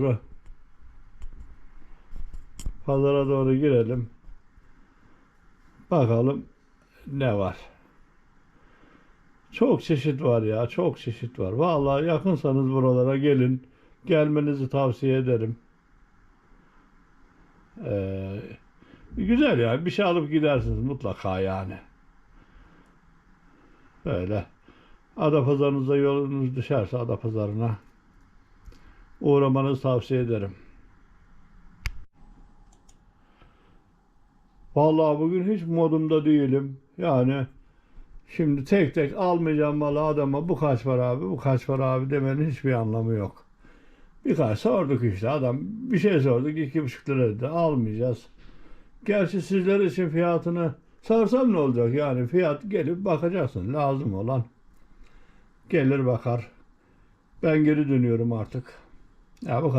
doğru. Pazara doğru girelim. Bakalım ne var. Çok çeşit var ya, çok çeşit var. Vallahi yakınsanız buralara gelin. Gelmenizi tavsiye ederim. Ee, güzel yani. Bir şey alıp gidersiniz mutlaka yani. Böyle. Adapazarınıza yolunuz düşerse Adapazarı'na uğramanızı tavsiye ederim. Vallahi bugün hiç modumda değilim. Yani şimdi tek tek almayacağım malı adama bu kaç var abi, bu kaç var abi demenin hiçbir anlamı yok. Birkaç sorduk işte adam bir şey sorduk iki buçuk lira dedi almayacağız. Gerçi sizler için fiyatını sorsam ne olacak yani fiyat gelip bakacaksın lazım olan. Gelir bakar. Ben geri dönüyorum artık. Bu kadar.